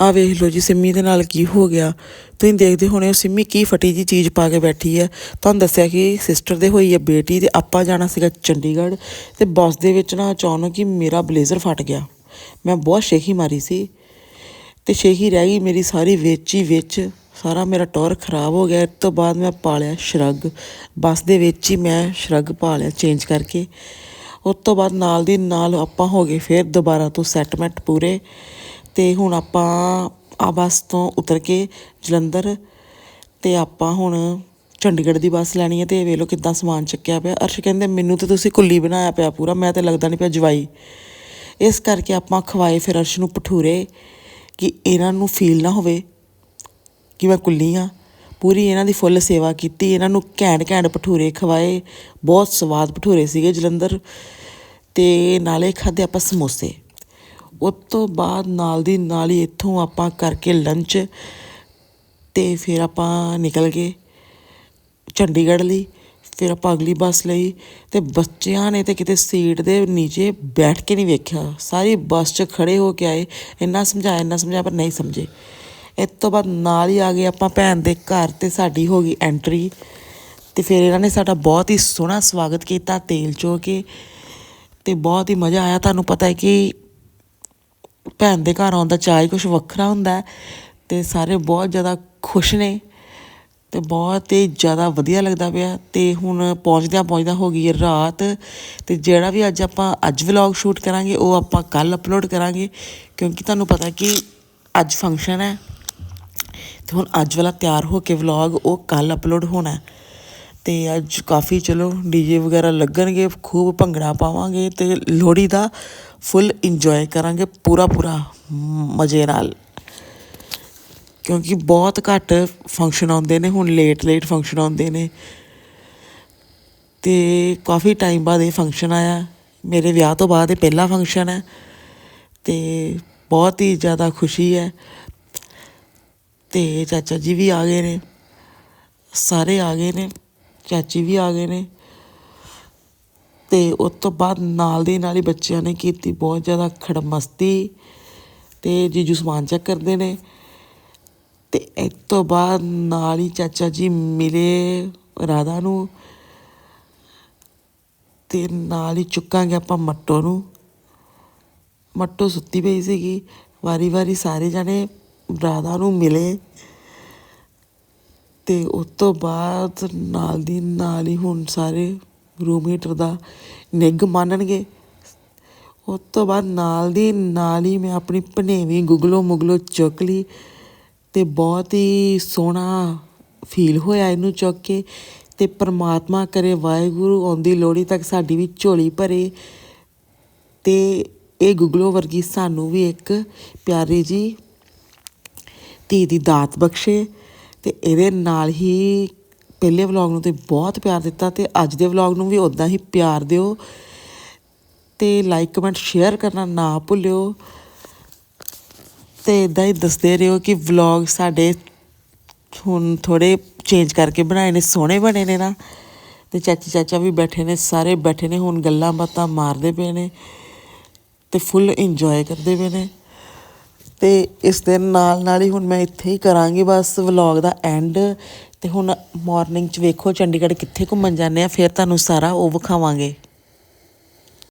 ਆ ਵੇਖ ਲਓ ਜੀ, ਸਿੰਮੀ ਦੇ ਨਾਲ ਕੀ ਹੋ ਗਿਆ। ਤੁਸੀਂ ਦੇਖਦੇ ਹੋਣੇ ਹੋ ਸਿੰਮੀ ਕੀ ਫਟੀ ਜੀ ਚੀਜ਼ ਪਾ ਕੇ ਬੈਠੀ ਹੈ। ਤੁਹਾਨੂੰ ਦੱਸਿਆ ਕਿ ਸਿਸਟਰ ਦੇ ਹੋਈ ਹੈ ਬੇਟੀ ਤੇ ਆਪਾਂ ਜਾਣਾ ਸੀਗਾ ਚੰਡੀਗੜ੍ਹ ਤੇ ਬੱਸ ਦੇ ਵਿੱਚ ਨਾ ਅਚਾਨਕ ਹੀ ਮੇਰਾ ਬਲੇਜ਼ਰ ਫਟ ਗਿਆ। ਮੈਂ ਬਹੁਤ ਸ਼ੇਖੀ ਮਾਰੀ ਸੀ ਤੇ ਸ਼ੇਖੀ ਰਹਿ ਗਈ ਮੇਰੀ ਸਾਰੀ ਵਿੱਚ ਹੀ ਵਿੱਚ। ਸਾਰਾ ਮੇਰਾ ਟੌਰ ਖਰਾਬ ਹੋ ਗਿਆ। ਇਸ ਤੋਂ ਬਾਅਦ ਮੈਂ ਪਾ ਲਿਆ ਸ਼ਰਗ। ਬੱਸ ਦੇ ਵਿੱਚ ਹੀ ਮੈਂ ਸ਼ਰਗ ਪਾ ਲਿਆ ਚੇਂਜ ਕਰਕੇ। ਉਸ ਤੋਂ ਬਾਅਦ ਨਾਲ ਦੀ ਨਾਲ ਆਪਾਂ ਹੋ ਗਏ ਫਿਰ ਦੁਬਾਰਾ ਤੋਂ ਸੈਟਮੈਂਟ ਪੂਰੇ। ਤੇ ਹੁਣ ਆਪਾਂ ਆ ਬੱਸ ਤੋਂ ਉਤਰ ਕੇ ਜਲੰਧਰ ਤੇ ਆਪਾਂ ਹੁਣ ਚੰਡੀਗੜ੍ਹ ਦੀ ਬੱਸ ਲੈਣੀ ਹੈ ਤੇ ਵੇਖ ਲਓ ਕਿੱਦਾਂ ਸਮਾਨ ਚੱਕਿਆ ਪਿਆ। ਅਰਸ਼ ਕਹਿੰਦੇ, ਮੈਨੂੰ ਤੇ ਤੁਸੀਂ ਕੁੱਲੀ ਬਣਾਇਆ ਪਿਆ ਪੂਰਾ, ਮੈਂ ਤੇ ਲੱਗਦਾ ਨਹੀਂ ਪਿਆ ਜਵਾਈ। ਇਸ ਕਰਕੇ ਆਪਾਂ ਖਵਾਏ ਫਿਰ ਅਰਸ਼ ਨੂੰ ਭਠੂਰੇ ਕਿ ਇਹਨਾਂ ਨੂੰ ਫੀਲ ਨਾ ਹੋਵੇ ਕਿ ਮੈਂ ਕੁੱਲੀ ਆ ਪੂਰੀ ਇਹਨਾਂ ਦੀ ਫੁੱਲ ਸੇਵਾ ਕੀਤੀ, ਇਹਨਾਂ ਨੂੰ ਘੈਂਟ ਘੈਂਟ ਭਠੂਰੇ ਖਵਾਏ, ਬਹੁਤ ਸਵਾਦ ਭਠੂਰੇ ਸੀਗੇ ਜਲੰਧਰ ਤੇ ਨਾਲੇ ਖਾਦੇ ਆਪਾਂ ਸਮੋਸੇ। ਉਸ ਤੋਂ ਬਾਅਦ ਨਾਲ ਦੀ ਨਾਲ ਹੀ ਇੱਥੋਂ ਆਪਾਂ ਕਰਕੇ ਲੰਚ ਤੇ ਫਿਰ ਆਪਾਂ ਨਿਕਲ ਗਏ ਚੰਡੀਗੜ੍ਹ ਲਈ, ਫਿਰ ਆਪਾਂ ਅਗਲੀ ਬੱਸ ਲਈ ਤੇ ਬੱਚਿਆਂ ਨੇ ਤੇ ਕਿਤੇ ਸੀਟ ਦੇ ਨੀਚੇ ਬੈਠ ਕੇ ਨਹੀਂ ਵੇਖਿਆ। ਸਾਰੀ ਬੱਸ 'ਚ ਖੜੇ ਹੋ ਕੇ ਆਏ, ਇੰਨਾ ਸਮਝਾਇਆ ਇੰਨਾ ਸਮਝਾਇਆ ਪਰ ਨਹੀਂ ਸਮਝੇ। ਇਸ ਤੋਂ ਬਾਅਦ ਨਾਲ ਹੀ ਆ ਗਏ ਆਪਾਂ ਭੈਣ ਦੇ ਘਰ ਤੇ ਸਾਡੀ ਹੋ ਗਈ ਐਂਟਰੀ ਤੇ ਫਿਰ ਇਹਨਾਂ ਨੇ ਸਾਡਾ ਬਹੁਤ ਹੀ ਸੋਹਣਾ ਸਵਾਗਤ ਕੀਤਾ ਤੇਲ ਚੋ ਕੇ ਤੇ ਬਹੁਤ ਹੀ ਮਜ਼ਾ ਆਇਆ। ਤੁਹਾਨੂੰ ਪਤਾ ਹੈ ਕਿ ਭੈਣ ਦੇ ਘਰ ਆਉਣ ਦਾ ਚਾਅ ਹੀ ਕੁਝ ਵੱਖਰਾ ਹੁੰਦਾ ਹੈ ਤੇ ਸਾਰੇ ਬਹੁਤ ਜ਼ਿਆਦਾ ਖੁਸ਼ ਨੇ ਤੇ ਬਹੁਤ ਹੀ ਜ਼ਿਆਦਾ ਵਧੀਆ ਲੱਗਦਾ ਪਿਆ ਤੇ ਹੁਣ ਪਹੁੰਚਦਿਆਂ ਪਹੁੰਚਦਿਆਂ ਹੋ ਗਈ ਹੈ ਰਾਤ ਤੇ ਜਿਹੜਾ ਵੀ ਅੱਜ ਆਪਾਂ ਅੱਜ ਵਲੌਗ ਸ਼ੂਟ ਕਰਾਂਗੇ ਉਹ ਆਪਾਂ ਕੱਲ ਅਪਲੋਡ ਕਰਾਂਗੇ ਕਿਉਂਕਿ ਤੁਹਾਨੂੰ ਪਤਾ ਕਿ ਅੱਜ ਫੰਕਸ਼ਨ ਹੈ। ਤੇ ਹੁਣ ਅੱਜ ਵਾਲਾ ਤਿਆਰ ਹੋ ਕੇ ਵਲੌਗ ਉਹ ਕੱਲ ਅਪਲੋਡ ਹੋਣਾ ਹੈ। ਤੇ ਅੱਜ ਕਾਫੀ ਚਲੋ ਡੀਜੇ ਵਗੈਰਾ ਲੱਗਣਗੇ, ਖੂਬ ਭੰਗੜਾ ਪਾਵਾਂਗੇ ਤੇ ਲੋਹੜੀ ਦਾ ਫੁੱਲ ਇੰਜੋਏ ਕਰਾਂਗੇ ਪੂਰਾ ਪੂਰਾ ਮਜ਼ੇ ਨਾਲ। ਕਿਉਂਕਿ ਬਹੁਤ ਘੱਟ ਫੰਕਸ਼ਨ ਆਉਂਦੇ ਨੇ, ਹੁਣ ਲੇਟ ਲੇਟ ਫੰਕਸ਼ਨ ਆਉਂਦੇ ਨੇ। ਤੇ ਕਾਫੀ ਟਾਈਮ ਬਾਅਦ ਇਹ ਫੰਕਸ਼ਨ ਆਇਆ। ਮੇਰੇ ਵਿਆਹ ਤੋਂ ਬਾਅਦ ਇਹ ਪਹਿਲਾ ਫੰਕਸ਼ਨ ਹੈ ਤੇ ਬਹੁਤ ਹੀ ਜ਼ਿਆਦਾ ਖੁਸ਼ੀ ਹੈ। ਅਤੇ ਚਾਚਾ ਜੀ ਵੀ ਆ ਗਏ ਨੇ। ਸਾਰੇ ਆ ਗਏ ਨੇ, ਚਾਚੀ ਵੀ ਆ ਗਏ ਨੇ। ਅਤੇ ਉਸ ਤੋਂ ਬਾਅਦ ਨਾਲ ਦੀ ਨਾਲ ਹੀ ਬੱਚਿਆਂ ਨੇ ਕੀਤੀ ਬਹੁਤ ਜ਼ਿਆਦਾ ਖੜਮਸਤੀ ਅਤੇ ਜੀਜੂ ਸਮਾਨ ਚੈੱਕ ਕਰਦੇ ਨੇ। ਅਤੇ ਇਸ ਤੋਂ ਬਾਅਦ ਨਾਲ ਹੀ ਚਾਚਾ ਜੀ ਮਿਲੇ ਰਾਧਾ ਨੂੰ। ਤੇ ਨਾਲ ਹੀ ਚੁੱਕਾਂਗੇ ਆਪਾਂ ਮੱਟੋ ਨੂੰ। ਮੱਟੋ ਸੁੱਤੀ ਪਈ ਸੀਗੀ। ਵਾਰੀ ਵਾਰੀ ਸਾਰੇ ਜਾਣੇ ਰਾਧਾ ਨੂੰ ਮਿਲੇ ਤੇ ਉਸ ਤੋਂ ਬਾਅਦ ਨਾਲ ਦੀ ਨਾਲ ਹੀ ਹੁਣ ਸਾਰੇ ਰੂਮ ਹੀਟਰ ਦਾ ਨਿੱਘ ਮੰਨਣਗੇ। ਉਸ ਤੋਂ ਬਾਅਦ ਨਾਲ ਦੀ ਨਾਲ ਹੀ ਮੈਂ ਆਪਣੀ ਭਨੇਵੀਂ ਗੁਗਲੋ ਮੁਗਲੋ ਚੁੱਕ ਲਈ ਤੇ ਬਹੁਤ ਹੀ ਸੋਹਣਾ ਫੀਲ ਹੋਇਆ ਇਹਨੂੰ ਚੁੱਕ ਕੇ ਤੇ ਪ੍ਰਮਾਤਮਾ ਕਰੇ, ਵਾਹਿਗੁਰੂ ਆਉਂਦੀ ਲੋਹੜੀ ਤੱਕ ਸਾਡੀ ਵੀ ਝੋਲੀ ਭਰੇ ਤੇ ਇਹ ਗੁਗਲੋ ਵਰਗੀ ਸਾਨੂੰ ਵੀ ਇੱਕ ਪਿਆਰੀ ਜੀ ਧੀ ਦੀ ਦਾਤ ਬਖਸ਼ੇ ਤੇ ਇਹਦੇ ਨਾਲ ਹੀ ਪਹਿਲੇ ਵਲੌਗ ਨੂੰ ਤੇ ਬਹੁਤ ਪਿਆਰ ਦਿੱਤਾ ਤੇ ਅੱਜ ਦੇ ਵਲੌਗ ਨੂੰ ਵੀ ਉਦਾਂ ਹੀ ਪਿਆਰ ਦਿਓ ਤੇ ਲਾਈਕ ਕਮੈਂਟ ਸ਼ੇਅਰ ਕਰਨਾ ਨਾ ਭੁੱਲਿਓ ਤੇ ਇਦਾਂ ਹੀ ਦੱਸਦੇ ਰਹੋ ਕਿ ਵਲੌਗ ਸਾਡੇ ਹੁਣ ਥੋੜੇ ਚੇਂਜ ਕਰਕੇ ਬਣਾਏ ਨੇ, ਸੋਹਣੇ ਬਣੇ ਨੇ ਨਾ ਤੇ ਚਾਚੀ ਚਾਚਾ ਵੀ ਬੈਠੇ ਨੇ, ਸਾਰੇ ਬੈਠੇ ਨੇ, ਹੁਣ ਗੱਲਾਂ ਬਾਤਾਂ ਮਾਰਦੇ ਪਏ ਨੇ ਤੇ ਫੁੱਲ ਇੰਜੋਏ ਕਰਦੇ ਪਏ ਨੇ। ਤੇ ਇਸ ਦੇ ਨਾਲ ਨਾਲ ਹੀ ਹੁਣ ਮੈਂ ਇੱਥੇ ਹੀ ਕਰਾਂਗੀ ਬਸ ਵਲੌਗ ਦਾ ਐਂਡ ਤੇ ਹੁਣ ਮਾਰਨਿੰਗ ਚ ਵੇਖੋ ਚੰਡੀਗੜ੍ਹ ਕਿੱਥੇ ਘੁੰਮਣ ਜਾਂਦੇ ਆ, ਫਿਰ ਤੁਹਾਨੂੰ ਸਾਰਾ ਉਹ ਵਿਖਾਵਾਂਗੇ।